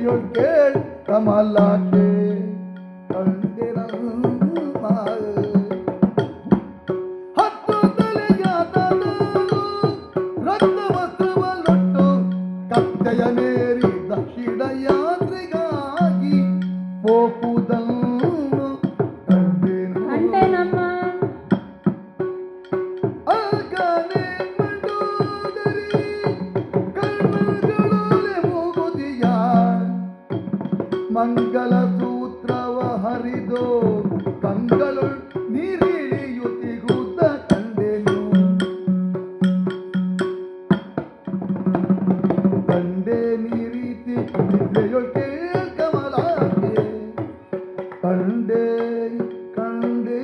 योगे कमला के ಮೇರಿ ದಕ್ಷಿಣ ಯಾತ್ರೆಗಾಗಿ ಹೋಗುವುದಲ್ಲ ಮಂಗಲ ಸೂತ್ರವ ಹರಿದೋ ಕಂಗಳು ನೀರಿಳಿಯುತ್ತಿಗುತ್ತ ಕಂಡೆನು. ಕಂಡೆ ನೀರೀತಿ ನಿದ್ದೆಯೊಟ್ಟೆ ಕಮಲಾಗೆ ಕಂಡೆ ಕಂಡೆ